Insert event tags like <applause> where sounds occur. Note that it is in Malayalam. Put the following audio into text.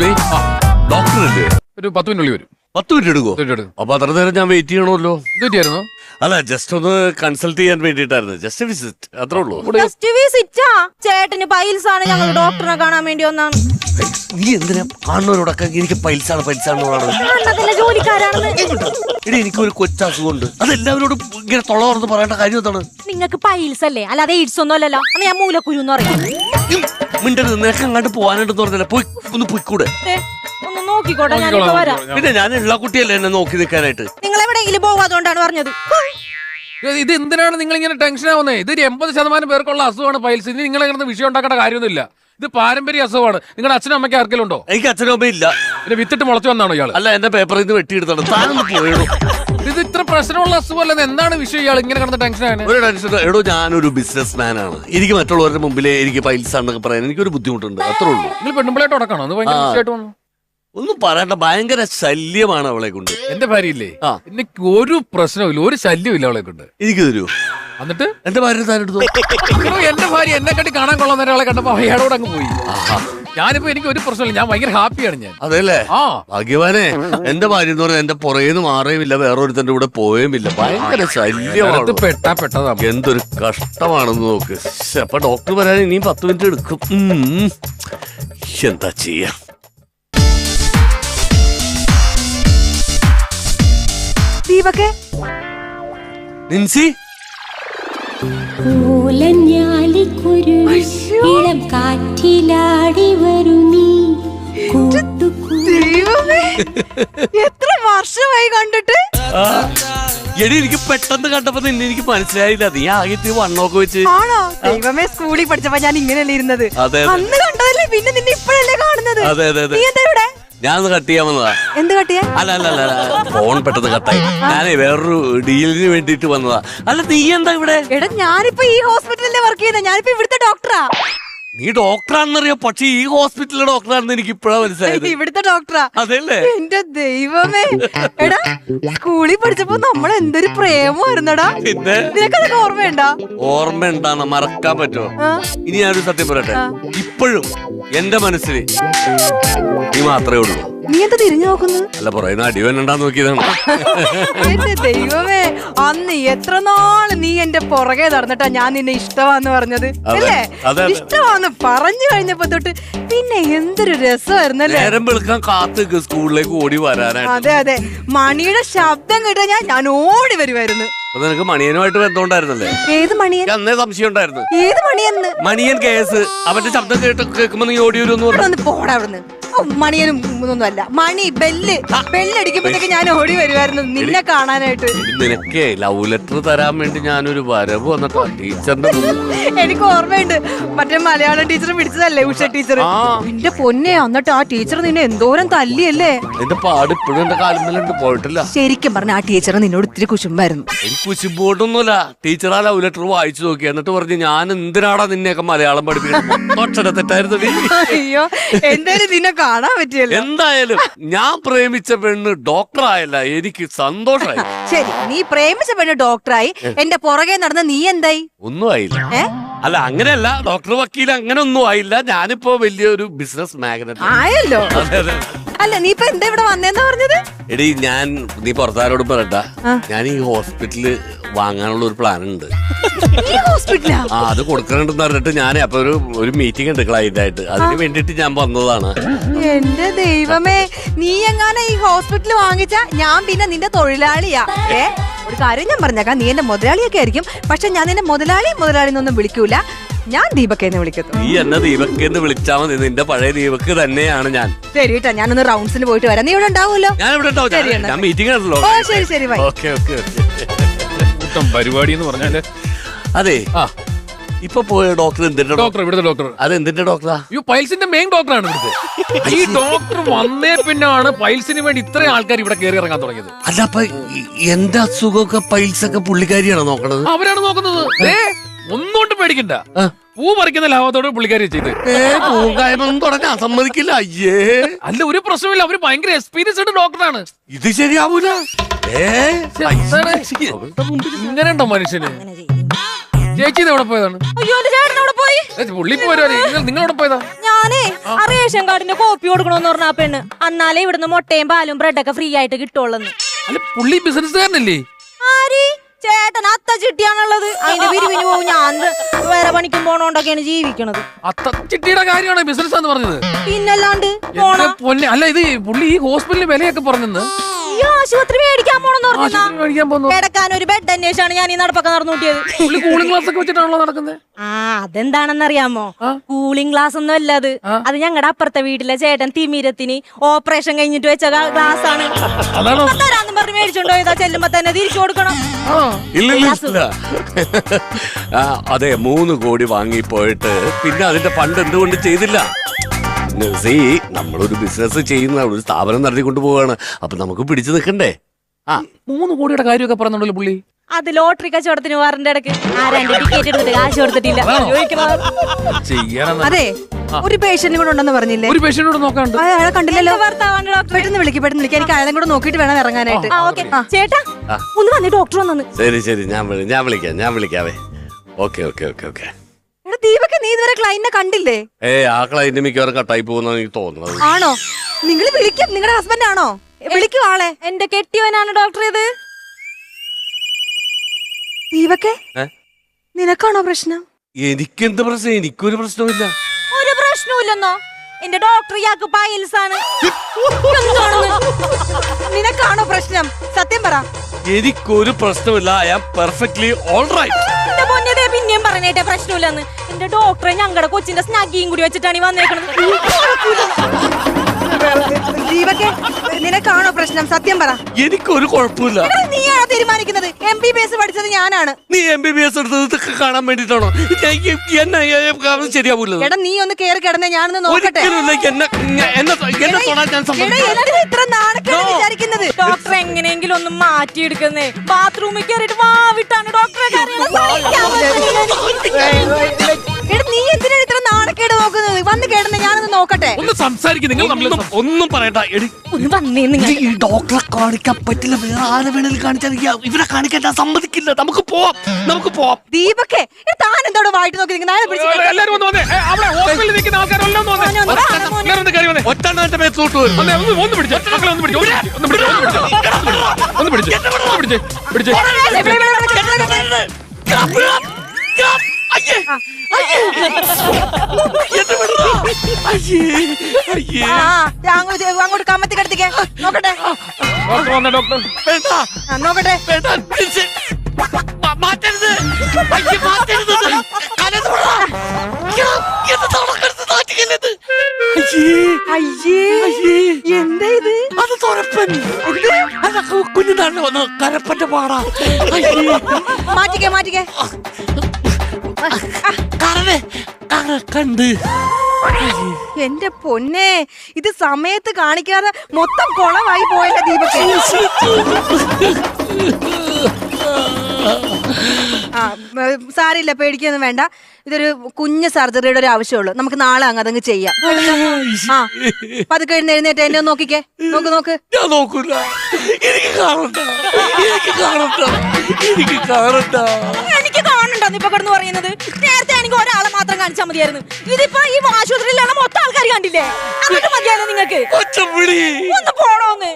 ഡോക്ടർ ഇല്ലേ? ഒരു പത്ത് മിനിറ്റുള്ളിൽ വരും. പത്ത് മിനിറ്റ് എടുക്കുമോ അപ്പൊ അത്ര നേരം ഞാൻ വെയിറ്റ് ചെയ്യണമല്ലോ. ഇത് പറ്റിയായിരുന്നു അല്ല ജസ്റ്റ് ഒന്ന് കൺസൾട്ട് ചെയ്യാൻ വേണ്ടിട്ടായിരുന്നു ജസ്റ്റ് വിസിറ്റ് അത്രേ ഉള്ളൂ. ജസ്റ്റ് വിസിറ്റാ ചേട്ടന് പൈൽസ് ആണ് ഞങ്ങൾ ഡോക്ടറിനെ കാണാൻ വേണ്ടി വന്നാണ് നീ എന്തിനാ കാണുന്നവരോടൊക്കെ എനിക്ക് പൈൽസാണ് പൈൽസാണ് എടി എനിക്ക് ഒരു കൊച്ചസുഖമുണ്ട്. അത് എല്ലാവരോടും ഇങ്ങനെ തുറന്ന് പറയേണ്ട കാര്യം എന്താണ്? നിങ്ങൾക്ക് പൈൽസ് അല്ലേ? അല്ലാതെ എയ്ഡ്സ് ഒന്നും അല്ലല്ലോ. അന്ന് ഞാൻ മൂലക്കുരു എന്ന് പറയും. മിണ്ടരുത് നിനക്ക് അങ്ങോട്ട് പോവാനായിട്ട് തുറന്നില്ല പോയി ഒന്ന് പൊയ്ക്കൂടെ. ഒന്ന് നോക്കിക്കോട്ടെ ഞാനിപ്പോ വരാം. പിന്നെ ഞാൻ ഉള്ള കുട്ടിയല്ലേ എന്നെ നോക്കി നിൽക്കാനായിട്ട് നിങ്ങൾ എവിടെയെങ്കിലും പോവാതുകൊണ്ടാണ് പറഞ്ഞത്. ഇത് ഇത് എന്തിനാണ് നിങ്ങൾ ഇങ്ങനെ ടെൻഷൻ ആവുന്നത് ഇത് ഒരു എൺപത് ശതമാനം പേർക്കുള്ള അസുഖമാണ് പൈൽസ്. ഇനി നിങ്ങൾ ഇങ്ങനെ വിഷയം ഉണ്ടാക്കേണ്ട കാര്യമൊന്നുമില്ല. ഇത് പാരമ്പര്യ അസുഖമാണ്. നിങ്ങളുടെ അച്ഛനും അമ്മയ്ക്ക് ആർക്കെങ്കിലും ഉണ്ടോ? എനിക്ക് അച്ഛനും അമ്മയില്ല ഇല്ല. പിന്നെ വിത്തിട്ട് മുളച്ചു വന്നാണോ ഇയാൾ അല്ല എന്റെ പേപ്പറിൽ നിന്ന് വെട്ടിയെടുത്താണ്. താനൊന്ന് പോയിടൂ. ഇത് ഇത്ര പ്രശ്നമുള്ള അസുഖമല്ലെന്ന് എന്താണ് വിഷയം? ഇയാൾ ഇങ്ങനെ കിടന്ന ടെൻഷൻ ആണ്. ഒരു ടെൻഷൻ എടോ ഞാനൊരു ബിസിനസ് മാൻ ആണ് എനിക്ക് മറ്റുള്ളവരുടെ മുമ്പിൽ എനിക്ക് പൈസ എന്നൊക്കെ പറയാൻ എനിക്ക് ഒരു ബുദ്ധിമുട്ടുണ്ട്. അത്രേ ഉള്ളൂ. നിങ്ങൾ പെണ്ണുമ്പിളായിട്ട് ഉടക്കണോ അത് ഭയങ്കര. വിഷയമായിട്ട് വന്നു? ഒന്നും പറയണ്ട. ഭയങ്കര ശല്യമാണ് അവളെ കൊണ്ട്. എന്റെ ഭാര്യയില്ലേ. എനിക്ക് ഒരു പ്രശ്നവുമില്ല ഒരു ശല്യമില്ല അവളെ കൊണ്ട്. എനിക്ക് തരൂ. എന്നിട്ട് എന്റെ ഭാര്യ താനെടുത്തു എടോ, എന്റെ ഭാര്യ എന്നെ കണ്ടി കാണാൻ കൊള്ളാൻ ഒരാളെ കണ്ടപ്പോ അയാളോട് അങ്ങ് പോയി. ഞാനിപ്പോ എനിക്ക് ഒരു പ്രശ്നമില്ല ഞാൻ ഭയങ്കര ഹാപ്പിയാണ് ഞാൻ. അതെല്ലേ ആ. ഭാഗ്യവാനെ എന്റെ ഭാര്യ എന്ന് പറഞ്ഞാൽ എന്റെ പുറകേന്ന് മാറുകയുമില്ല വേറൊരുത്തന്റെ കൂടെ പോവുകയുമില്ല ഭയങ്കര ശല്യമാണ്? പെട്ടാ പെട്ടതാ. എന്തൊരു കഷ്ടമാണെന്ന് നോക്ക്. അപ്പൊ ഡോക്ടർ വരാൻ ഇനിയും പത്ത് മിനിറ്റ് എടുക്കും. എന്താ ചെയ്യാ? ദീപക്കെ നിൻസി? ഓലഞ്ഞാലിക്കുരുവി ഇളം കാറ്റിലാടി വരു നീ. എത്ര വർഷമായി കണ്ടിട്ട്? എടി എനിക്ക് പെട്ടെന്ന് കണ്ടപ്പോ നിന്നെ എനിക്ക് മനസ്സിലായില്ല. നീ ആകെ വണ്ണമൊക്കെ വെച്ച്. ആണോ? ദൈവമേ സ്കൂളിൽ പഠിച്ചപ്പോ ഞാൻ ഇങ്ങനെയല്ലേ ഇരുന്നത്. അന്ന് കണ്ടതല്ലേ പിന്നെ നിന്നെ ഇപ്പോഴല്ലേ കാണുന്നത്? അതെ അതെ അതെ. നീ എന്താ ഇവിടെ? ഞാൻ കട്ട് ചെയ്യാൻ വന്നതാ. എന്ത് കട്ട് ചെയ്യാൻ? അല്ല അല്ല അല്ല. ഫോൺ പെട്ടെന്ന് കട്ടായി ഞാനേ വേറൊരു ഡീലിന് വേണ്ടിട്ട് വന്നതാ. അല്ല നീ എന്താ ഇവിടെ? എടാ ഞാനിപ്പോ ഈ ഹോസ്പിറ്റലിലെ വർക്ക് ചെയ്യുന്ന. ഞാനിപ്പോ ഇവിടുത്തെ ഡോക്ടറാ നീ ഡോക്ടറാണെന്നറിയോ പക്ഷെ ഈ ഹോസ്പിറ്റലിലെ ഡോക്ടറാണെന്ന് എനിക്ക് ഇപ്പോഴാ മനസ്സിലായത്. <laughs> ഇവിടുത്തെ ഡോക്ടറാ അതല്ലേ? എന്റെ ദൈവമേ. എടാ സ്കൂളിൽ പഠിച്ചപ്പോ നമ്മൾ എന്തൊരു പ്രേമമായിരുന്നടാ. പിന്നെ? നിനക്കതൊക്കെ ഓർമ്മയുണ്ടോ? ഓർമ്മ ഉണ്ടാന്ന് മറക്കാൻ പറ്റുമോ? ഇനി ഞാനൊരു സത്യം പറയട്ടെ. ഇപ്പോഴും എന്റെ മനസ്സിൽ നീ മാത്രമേ ഉള്ളൂ. നീ എന്താ തിരിഞ്ഞു നോക്കുന്നു അല്ല പറയുന്ന അടിവനുണ്ടാന്ന് നോക്കിയതാണ്. എന്റെ ദൈവമേ അന്ന് എത്ര നാൾ നീ എന്റെ പുറകെ നടന്നിട്ടാ ഞാൻ നിന്നെ ഇഷ്ടമാന്ന് പറഞ്ഞത്? അല്ലേ. ഇഷ്ടമാന്ന് പറഞ്ഞു കഴിഞ്ഞപ്പോ തൊട്ട് പിന്നെ എന്തൊരു രസമായിരുന്നല്ലേ? നേരം വെളുക്കാൻ കാത്തു സ്കൂളിലേക്ക് ഓടി വരാനായിട്ട്. അതെ അതെ. മണിയുടെ ശബ്ദം കേട്ടാ ഞാൻ ഞാൻ ഓടി വരുമായിരുന്നു അപ്പൊ നിനക്ക് മണിയനുമായിട്ട് ബന്ധമുണ്ടായിരുന്നല്ലേ? ഏത് മണിയൻ? അന്നേ സംശയം ഉണ്ടായിരുന്നു. ഏത് മണിയെന്ന്? മണിയൻ കേസ്. അവന്റെ ശബ്ദം കേട്ട് കേൾക്കുമ്പോ നീ ഓടി വരുമെന്ന് പറഞ്ഞു. ഒന്ന് പോടാ അവിടുന്ന്. മണിയനും അല്ല. മണി ബെല്ല് ബെല്ലടിക്കുമ്പോഴത്തേക്ക് ഞാൻ ഓടി വരുമായിരുന്നു. നിന്നെ കാണാനായിട്ട്. നിനക്കേ ലവ് ലെറ്റർ തരാൻ വേണ്ടി ഞാനൊരു വരവ് വന്നിട്ടാ ടീച്ചറിന്റെ <laughs> എനിക്ക് ഓർമ്മയുണ്ട്. മറ്റേ മലയാളം ടീച്ചർ പിടിച്ചതല്ലേ ഉഷ ടീച്ചർ നിന്റെ പൊന്നെ എന്നിട്ട് ആ ടീച്ചർ നിന്നെ എന്തോരം തല്ലിയല്ലേ? എന്റെ പാട് ഇപ്പോഴും എന്റെ കാലുമല്ലുണ്ട് പോയിട്ടില്ല. ശരിക്കും പറഞ്ഞ ആ ടീച്ചർ നിന്നോട് ഇത്തിരി കുശുമ്പായിരുന്നു. എനിക്ക് കുശുമ്പോട്ടൊന്നുമില്ല ടീച്ചർ ആ ലവ് ലെറ്റർ വായിച്ചു നോക്കി. എന്നിട്ട് പറഞ്ഞു ഞാൻ എന്തിനാടാ നിന്നെയൊക്കെ മലയാളം പഠിപ്പിക്കുന്നത് <laughs> അയ്യോ എന്തായാലും നിന്നെ കാണാൻ പറ്റിയല്ലോ. എന്തായാലും ഞാൻ പ്രേമിച്ച പെണ്ണ് ഡോക്ടറായല്ല എനിക്ക് സന്തോഷമായി. ശരി നീ പ്രേമിച്ച പെണ്ണ് ഡോക്ടറായി. എന്റെ പുറകെ നടന്ന നീ എന്തായി? ഒന്നും ആയില്ല. അല്ല അങ്ങനെയല്ല ഡോക്ടർ വക്കീൽ അങ്ങനെ ഒന്നും ആയില്ല. ഞാനിപ്പോ വലിയൊരു ബിസിനസ് മാഗ്നറ്റ് ആയല്ലോ. അല്ല നീ ഇപ്പൊ എന്താ ഇവിടെ വന്നേന്ന് പറഞ്ഞത്? എടി ഞാൻ നീ പുറത്താരോട് പറയട്ട ഞാൻ ഈ ഹോസ്പിറ്റലിൽ വാങ്ങാനുള്ള ഒരു പ്ലാൻ ഉണ്ട് ആ അത് കൊടുക്കണുണ്ടെന്ന് പറഞ്ഞിട്ട് ഞാൻ അപ്പൊ ഒരു ഒരു മീറ്റിംഗ് ഉണ്ട് ക്ലൈന്റ് ആയിട്ട് അതിന് വേണ്ടിട്ട് ഞാൻ വന്നതാണ്. എന്റെ ദൈവമേ നീ എങ്ങാനും ഈ ഹോസ്പിറ്റൽ വാങ്ങിച്ച? ഞാൻ പിന്നെ നിന്റെ തൊഴിലാളിയാ. ഒരു കാര്യം ഞാൻ പറഞ്ഞേക്കാം. നീ എന്റെ മുതലാളിയൊക്കെ ആയിരിക്കും. പക്ഷെ ഞാൻ നിന്നെ മുതലാളി മുതലാളി എന്നൊന്നും വിളിക്കൂല. ഞാൻ ദീപക് എന്ന് വിളിക്കുന്നു. നീ എന്നെ ദീപക് എന്ന് വിളിച്ചാൽ മതി. നിന്റെ പഴയ ദീപക്ക് തന്നെയാണ് ഞാൻ. ശരി കേട്ടോ ഞാനൊന്ന് റൗണ്ട്സിന് പോയിട്ട് വരാം. നീ ഇവിടെ ഉണ്ടാവുമല്ലോ? ഞാൻ ഇവിടെ ഉണ്ടാവും. ഞാൻ- മീറ്റിംഗ് ആണല്ലോ ഓ ശരി ശരി. Bye okay okay. കൂട്ടം പരിപാടി എന്ന് പറഞ്ഞാൽ അതെ. ആ. ഇപ്പൊ പോയ ഡോക്ടർ എന്തിന്റെ ഡോക്ടർ ഇവിടുത്തെ ഡോക്ടർ അത് എന്തിന്റെ ഡോക്ടറാ അയ്യോ പൈൽസിന്റെ മെയിൻ ഡോക്ടറാണ് ഇവിടുത്തെ. ഈ ഡോക്ടർ വന്നേ പിന്നാണ് പൈൽസിന് വേണ്ടി ഇത്രയും ആൾക്കാർ ഇവിടെ കയറി ഇറങ്ങാൻ തുടങ്ങിയത്. അല്ല അപ്പൊ എന്താ എന്റെ അസുഖമൊക്കെ പൈൽസ് ഒക്കെ പുള്ളിക്കാരിയാണോ നോക്കണത്? അവരാണ് നോക്കുന്നത്. ഏ ഒന്നുകൊണ്ട് പേടിക്കണ്ട. പൂ പറിക്കുന്ന ലാഭത്തോട് പുള്ളിക്കാരി ചെയ്ത്. തുടങ്ങാൻ സമ്മതിക്കില്ല അയ്യേ. അല്ല ഒരു പ്രശ്നമില്ല അവർ ഭയങ്കര എക്സ്പീരിയൻസ് ഉണ്ട് ഡോക്ടറാണ് ഇത് ശരിയാവൂല? ഇങ്ങനെ ഉണ്ടോ മനുഷ്യന്? ചേച്ചി എവിടെ പോയതാണ്? അയ്യോ എന്റെ ചേട്ടൻ അവിടെ പോയി? പുള്ളി നിങ്ങളോട് പോയതാ? ഞാനേ ആ. റേഷൻ കാർഡിന്റെ കോപ്പി കൊടുക്കണമെന്ന് പറഞ്ഞ പെണ്ണ്. അന്നാലേ ഇവിടുന്ന് മുട്ടയും പാലും ബ്രെഡൊക്കെ ഫ്രീ ആയിട്ട് കിട്ടുള്ളന്ന് അല്ല പുള്ളി ബിസിനസ്സുകാരനല്ലേ? ചേട്ടൻ അത്ത ചിട്ടിയാണുള്ളത്. അതിന്റെ പിരിവിന് പോകും ഞാൻ വേറെ പണിക്കും പോണോണ്ടൊക്കെയാണ് ജീവിക്കണത്. അത്ത ചിട്ടിയുടെ കാര്യമാണ് ബിസിനസ് എന്ന് പറഞ്ഞത്. പിന്നല്ലാണ്ട് അല്ല ഇത് പുള്ളി ഈ ഹോസ്പിറ്റലിൽ വിലയൊക്കെ പറഞ്ഞെന്ന്. ഈ ആശുപത്രി മേടിക്കാൻ പോണെന്ന് പറഞ്ഞാ ആശുപത്രി മേടിക്കാൻ പോകുന്നു കിടക്കാൻ ഒരു ബെഡ് അന്വേഷിച്ചാണ് ഞാൻ ഈ നടപ്പൊക്കെ നടന്നു കൂട്ടിയത് പുള്ളി കൂളിംഗ് ഗ്ലാസ് ഒക്കെ വെച്ചിട്ടാണല്ലോ നടക്കുന്നത് ആ അതെന്താണെന്നറിയാമോ? കൂളിംഗ് ഗ്ലാസ് ഒന്നും അല്ല അത്. അത് ഞങ്ങളുടെ അപ്പുറത്തെ വീട്ടിലെ ചേട്ടൻ തിമിരത്തിന് ഓപ്പറേഷൻ കഴിഞ്ഞിട്ട് വെച്ച ഗ്ലാസ് ആണ്. അതാണോ? ഇപ്പൊ തരാന്നും പറഞ്ഞ് മേടിച്ചോണ്ടോ ഏതാ ചെല്ലുമ്പോ തന്നെ തിരിച്ചു കൊടുക്കണം. ആ ഇല്ല ഇല്ല, ഇല്ല. ആ, അതെ മൂന്ന് കോടി വാങ്ങിപ്പോയിട്ട് പിന്നെ അതിന്റെ ഫണ്ട് എന്തുകൊണ്ട് ചെയ്തില്ല? സി നമ്മളൊരു ബിസിനസ് ചെയ്യുന്ന ഒരു സ്ഥാപനം നടത്തിക്കൊണ്ട് പോവാണ്. അപ്പൊ നമുക്ക് പിടിച്ചു നിൽക്കണ്ടേ? ആ. മൂന്ന് കോടിയുടെ കാര്യമൊക്കെ പറയുന്നുണ്ടല്ലോ പുള്ളി. അത് ലോട്ടറി കച്ചവടത്തിന് വാറിന്റെ ഇടയ്ക്ക്. ആരാണ്ട് ടിക്കറ്റ് എടുത്തിട്ട് കാശ് കൊടുത്തിട്ടില്ല. അതെ. ഒരു പേഷ്യന്റ് കൂടെ ഉണ്ടെന്ന് പറഞ്ഞില്ലേ? ഒരു പേഷ്യന്റ് കൂടെ നോക്കാണ്ട്. ആ, അയാളെ കണ്ടില്ലല്ലോ. പെട്ടെന്ന് വിളിക്ക് പെട്ടെന്ന് വിളിക്ക്. എനിക്ക് അയാളെ കൂടെ നോക്കിയിട്ട് വേണം ഇറങ്ങാനായിട്ട്. ചേട്ടാ ഒന്ന് വന്ന് ഡോക്ടർ വന്നു. ശരി ശരി. ഞാൻ വിളി- ഞാൻ വിളിക്കാം ഞാൻ വിളിക്കാവേ. Okay okay okay okay. ഇതുവരെ ക്ലൈന്റിനെ കണ്ടില്ലേ? ഏ ആ ക്ലൈന്റ് മിക്കവാറും കട്ടായി പോകുന്ന എനിക്ക് തോന്നുന്നത്. ആണോ? നിങ്ങൾ വിളിക്കും. നിങ്ങളുടെ ഹസ്ബൻഡ് ആണോ? വിളിക്കും ആളെ. എന്റെ കെട്ടിയവനാണ് ഡോക്ടർ ഇത്. ദീപക്കെ? നിനക്കാണോ പ്രശ്നം? എനിക്കെന്ത് പ്രശ്നം? എനിക്കൊരു പ്രശ്നമില്ല ഒരു പ്രശ്നമില്ലെന്നോ എന്റെ ഡോക്ടർ ഇയാൾക്ക് പൈൽസ് ആണ്? നിനക്കാണോ പ്രശ്നം? സത്യം പറ. എനിക്കൊരു പ്രശ്നമില്ല ഐ ആം പെർഫെക്റ്റ്ലി ഓൾറൈറ്റ് എന്റെ പിന്നെയും പറഞ്ഞേട്ടെ പ്രശ്നമില്ലെന്ന് എന്റെ ഡോക്ടറെ ഞങ്ങളുടെ കൊച്ചിന്റെ സ്നാഗിയും കൂടി വെച്ചിട്ടാണ് ഈ വന്നേക്കണത്. ദീപക്കെ നിനക്കാണോ പ്രശ്നം? സത്യം പറ. എനിക്കൊരു കുഴപ്പമില്ല. നീയാണ് തീരുമാനിക്കുന്നത്? എം ബി ബി എസ് പഠിച്ചത് ഞാനാണ്. നീ എം ബി ബി എസ് എടുത്തത് കാണാൻ വേണ്ടിട്ടാണോ ശരിയാവൂല. എടാ നീ ഒന്ന് കേറി കിടന്നേ ഞാനൊന്ന് നോക്കട്ടെ. ഇത്ര നാണക്കേട് വിചാരിക്കുന്നത്. ഡോക്ടർ എങ്ങനെയെങ്കിലും ഒന്ന് മാറ്റിയെടുക്കുന്നേ. ബാത്റൂമിൽ കയറിയിട്ട് വാവിട്ടാണ് ഡോക്ടറെ നീ എന്തിനാണ് ഇത്ര നോക്കുന്നത്? വന്ന് കേടന്നെ ഞാനൊന്ന് നോക്കട്ടെ? ഒന്ന് സംസാരിക്കും നിങ്ങൾ തമ്മിൽ ഒന്നും പറയണ്ട. എടി ഒന്ന് വന്നേ നിങ്ങൾ ഈ ഡോക്ടറെ കാണിക്കാൻ പറ്റില്ല. വേറെ ആരെ വേണേലും കാണിച്ചാൽ ഇവരെ കാണിക്കാൻ ഞാൻ സമ്മതിക്കില്ല. നമുക്ക് പോവാം. നമുക്ക് പോവാം. ദീപക്കെ താൻ എന്തോടെ വായിട്ട് നോക്കി പിടിച്ച് എല്ലാരും ഒന്ന് വന്നേ. അവിടെ ഹോസ്പിറ്റലിൽ നിൽക്കുന്ന ആൾക്കാരെല്ലാം ഒന്ന് വന്നേ. മോനെ ഒന്ന് കാണാൻ മോനെ. എല്ലാവരും ഒന്ന് കയറി വന്നേ. ഒറ്റ എന്റെ മേത്തോട്ട് വരും. ഒന്ന് ഒന്ന് മക്കളെ ഒന്ന് പിടിച്ചേ. ഒന്ന് പിടിച്ചേ ഒന്ന് പിടിച്ചേ. ഒന്ന് പിടിച്ചേ. പിടിച്ചേ. അങ്ങോട്ട് കമ്മത്തി കിടത്തിക്കേ നോക്കട്ടെ ഡോക്ടർ വന്നേ ഡോക്ടർ വേണ്ട നോക്കട്ടെ വേണ്ട പ്ലീസ്. മാറ്റരുത് അയ്യേ മാറ്റരുത് എന്താ ഇത് അത് തുറപ്പൻ കുഞ്ഞിനാണ് വന്ന് കരപ്പന്റെ പാടാ മാറ്റിക്കേ മാറ്റിക്കേ കണ്ട്. എന്റെ പൊന്നെ ഇത് സമയത്ത് കാണിക്കാതെ മൊത്തം കുളമായി പോയല്ലേ ദീപക്? ആ സാരില്ല പേടിക്കൊന്നും വേണ്ട. ഇതൊരു കുഞ്ഞ് സർജറിയുടെ ഒരു ആവശ്യമുള്ളൂ. നമുക്ക് നാളെ അങ്ങ് അതങ്ങ് ചെയ്യാം. ആ പതുക്കെ എഴുന്ന എഴുന്നേറ്റ് എന്നെ ഒന്ന് നോക്കിക്കേ. നോക്ക് നോക്ക്. ഞാൻ നോക്കൂല. എനിക്ക് കാണണ്ട. എനിക്ക് കാണണ്ട. എനിക്ക് കാണണ്ട. ഇപ്പൊ കിടന്ന് പറയുന്നത്? നേരത്തെ എനിക്ക് ഒരാളെ മാത്രം കാണിച്ചാൽ മതിയായിരുന്നു. ഇതിപ്പോ ഈ ആശുപത്രിയിലാണ് മൊത്തം ആൾക്കാർ കണ്ടില്ലേ? അതൊക്കെ മതിയായിരുന്നു നിങ്ങൾക്ക്? ഒന്ന് പോണോന്ന്.